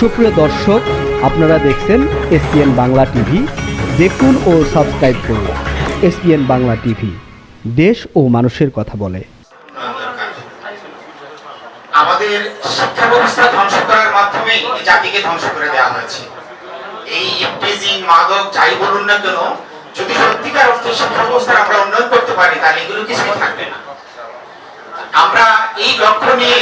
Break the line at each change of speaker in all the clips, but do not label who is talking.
সুপ্রিয় দর্শক, আপনারা দেখছেন এসপিএন বাংলা টিভি। দেখুন ও সাবস্ক্রাইব করুন এসপিএন বাংলা টিভি। দেশ ও মানুষের কথা বলে।
আমাদের শিক্ষা ব্যবস্থা ধ্বংস করার মাধ্যমে জাতিকে ধ্বংস করে দেওয়া হয়েছে। এই ইফটিজিং মাদক, যাই বলুন না কেন, যদি সত্যিকার অর্থে শিক্ষা ব্যবস্থার আমরা উন্নয়ন করতে পারি, তাহলে এগুলো কিছুই থাকবে না। আমরা এই লক্ষ্য নিয়ে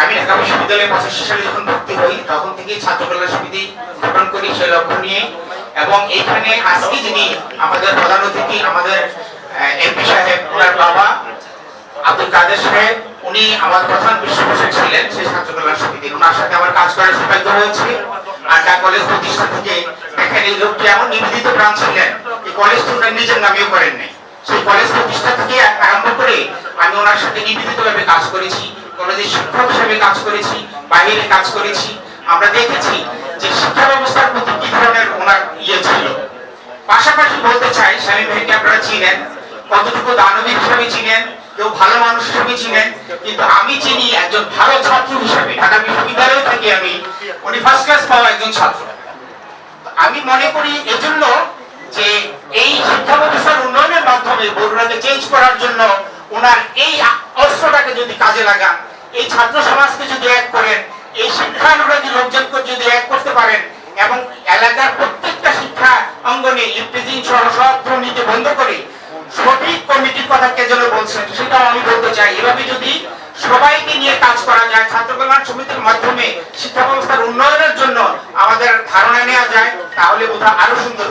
আমি ঢাকা বিশ্ববিদ্যালয়ে পঁচাশি সালে যখন ভর্তি হই, তখন থেকেই ছাত্র কল্যাণ সমিতি গঠন করি সেই লক্ষ্য নিয়ে। এবং এখানে আজকে যিনি আমাদের প্রধান অতিথি, আমাদের এমপি সাহেব, ওনার বাবা আব্দুল কাদের সাহেব, উনি আমার প্রধান পৃষ্ঠপোষক ছিলেন সেই ছাত্র কল্যাণ সমিতি ওনার সাথে আমার কাজ করার সৌভাগ্য হয়েছে। আর ঢাকা কলেজ প্রতিষ্ঠা থেকে দেখেন এই লোকটি এমন নিবেদিত প্রাণ ছিলেন এই কলেজটি ওনার নিজের নামেও করেন নাই সেই কলেজ প্রতিষ্ঠা থেকে আরম্ভ করে আমি ওনার সাথে নিবেদিতভাবে কাজ করেছি। কলেজের শিক্ষক হিসেবে কাজ করেছি, বাইরে কাজ করেছি। আমরা দেখেছি যে শিক্ষা ব্যবস্থার প্রতি কি ধরনের ওনার ইয়ে ছিল। পাশাপাশি বলতে চাই স্বামী ভাইকে আপনারা চিনেন, কতটুকু দানবীর হিসেবে চিনেন, কেউ ভালো মানুষ হিসেবে চিনেন, কিন্তু আমি চিনি একজন ভালো ছাত্র হিসেবে। ঢাকা বিশ্ববিদ্যালয় থেকে আমি, উনি ফার্স্ট ক্লাস পাওয়া একজন ছাত্র। আমি মনে করি এজন্য যে এই শিক্ষা ব্যবস্থার উন্নয়নের মাধ্যমে বরুণাকে চেঞ্জ করার জন্য ওনার এই অস্ত্রটাকে যদি কাজে লাগান এই ছাত্র সমাজকে যদি এক করেন, এই শিক্ষানুরাগী লোকজনকে যদি এক করতে পারেন, এবং এলাকার প্রত্যেকটা শিক্ষা অঙ্গনে ইফটিজিং সহ সব বন্ধ করে সঠিক কমিটির কথা কে যেন বলছেন সেটাও আমি বলতে চাই। এভাবে যদি সবাইকে নিয়ে কাজ করা যায়, ছাত্র কল্যাণ সমিতির মাধ্যমে শিক্ষা ব্যবস্থার উন্নয়নের জন্য আমাদের ধারণা নেওয়া যায়, তাহলে বোধহয় আরও সুন্দর